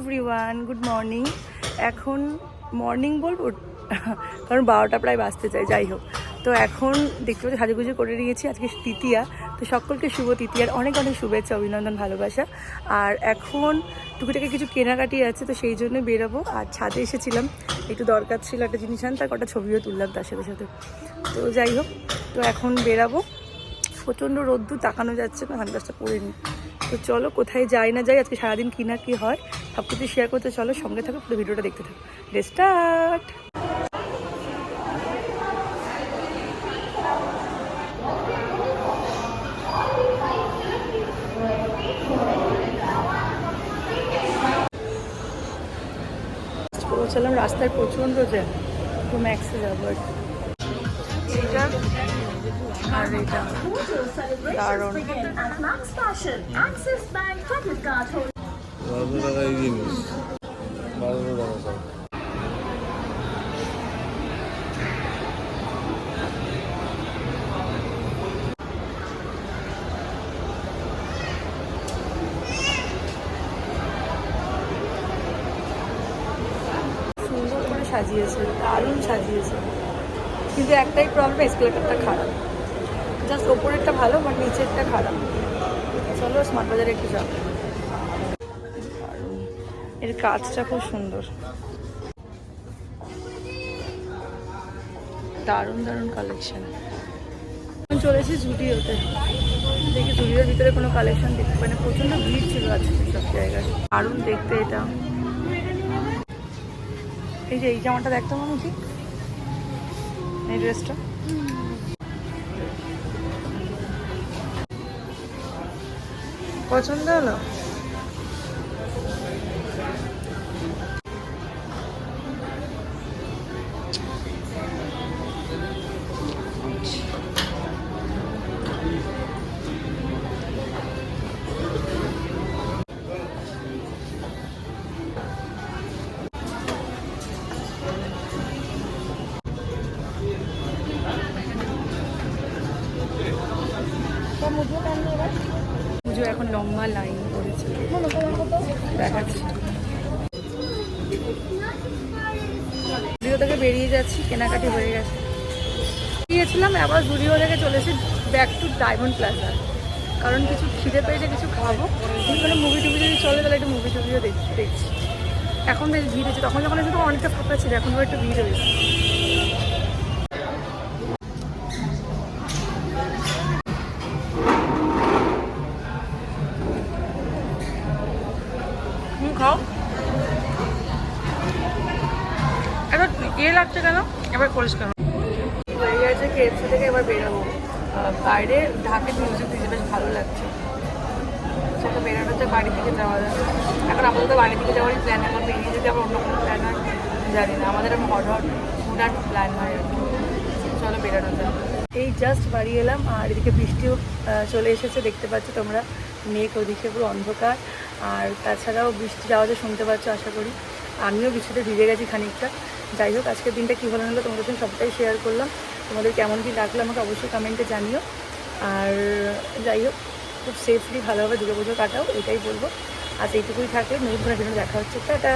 Everyone, good morning. এখন morning বলব? কারণ বারোটা প্রায় বাঁচতে চাই যাই হোক। তো এখন দেখতে পাচ্ছি, সাজুগুজু করে নিয়েছি। আজকে তৃতীয়া। তো সকলকে শুভ তৃতীয়ার অনেক অনেক শুভেচ্ছা, অভিনন্দন, ভালোবাসা। আর এখন টুকিটাকে কিছু কেনাকাটি আছে, তো সেই জন্য বেরোবো। আর ছাদে এসেছিলাম। একটু দরকার ছিল একটা জিনিস আন তার কটা ছবিও তুললাম তার সাথে সাথে। তো যাই হোক, তো এখন বেরাবো। প্রচণ্ড রোদ্দুর তাকানো যাচ্ছে না সানগ্লাসটা পরে নিই তো চলো কোথায় যাই না যাই আজকে সারাদিন কী না কী হয় সব কিছু শেয়ার করতে চলো সঙ্গে থাকো পুরো ভিডিওটা দেখতে থাকো স্টার্ট পৌঁছালাম রাস্তায় প্রচণ্ড জ্যাম তো ম্যাক্সে যাব আর কি। আর এটা করে সাজিয়েছে দারুণ সাজিয়েছে। কিন্তু একটাই প্রবলেম এসকেলেটারটা খারাপ। জাস্ট ওপরেরটা ভালো বাট নিচেরটা খারাপ। চলো স্মার্ট বাজারে একটু যাব। এর কাজটা খুব সুন্দর। দারুণ দারুণ কালেকশন চলে এসেছি জুডিওতে। দেখি জুডিওর ভিতরে কোনো কালেকশন দেখতে পাই না। প্রচণ্ড ভিড় ছিল আজকে সব জায়গায়। দারুণ দেখতে এটা। এই যে, এই জামাটা দেখতে মনে ঠিক এই ড্রেসটা? পছন্দ হলো? পুজো এখন লম্বা লাইন করেছে। দেখাচ্ছি। থেকে বেরিয়ে যাচ্ছি, কেনাকাটি হয়ে গেছে। গিয়েছিলাম আবার জুডিও থেকে চলেছি ব্যাক টু ডায়মন্ড প্লাজা কারণ কিছু খিদে পেয়েছে, কিছু খাব। কোনো মুভি টুভি যদি চলে, তাহলে একটু মুভি টুভিও দেখছি। এখন বেশ ভিড় হয়েছে তখন যখন এসে তো অনেকটা ফাঁকা ছিল, এখন একটু ভিড় হয়েছে খাও। এবার ইয়ে লাগছে কেন? এবার করিস কেন? এবার বেরোবো। বাইরে ঢাকে মিউজিক দিতে বেশ ভালো লাগছে। বাড়ি থেকে যাওয়া যায়। এখন বাড়ি থেকে যাওয়ারই প্ল্যান বেরিয়ে যদি আবার অন্য কোনো প্ল্যান জানি না। আমাদের এখন প্ল্যান হয় এই জাস্ট বাড়ি এলাম, আর এদিকে বৃষ্টিও চলে এসেছে, দেখতে পাচ্ছ তোমরা। মেঘ ওদিকে পুরো অন্ধকার। আর তাছাড়াও বৃষ্টির আওয়াজও শুনতে পাচ্ছ, আশা করি। আমিও বৃষ্টিতে ভিজে গেছি খানিকটা। যাই হোক, আজকের দিনটা কী হলো হলো তোমাদের সঙ্গে সবটাই শেয়ার করলাম। তোমাদের কেমন কী লাগল আমাকে অবশ্যই কমেন্টে জানিও। আর যাই হোক, খুব সেফলি ভালোভাবে দুর্গা পুজো কাটাও, এটাই বলব। আর এইটুকুই থাকলে নতুন জন্য দেখা হচ্ছে। টাটা!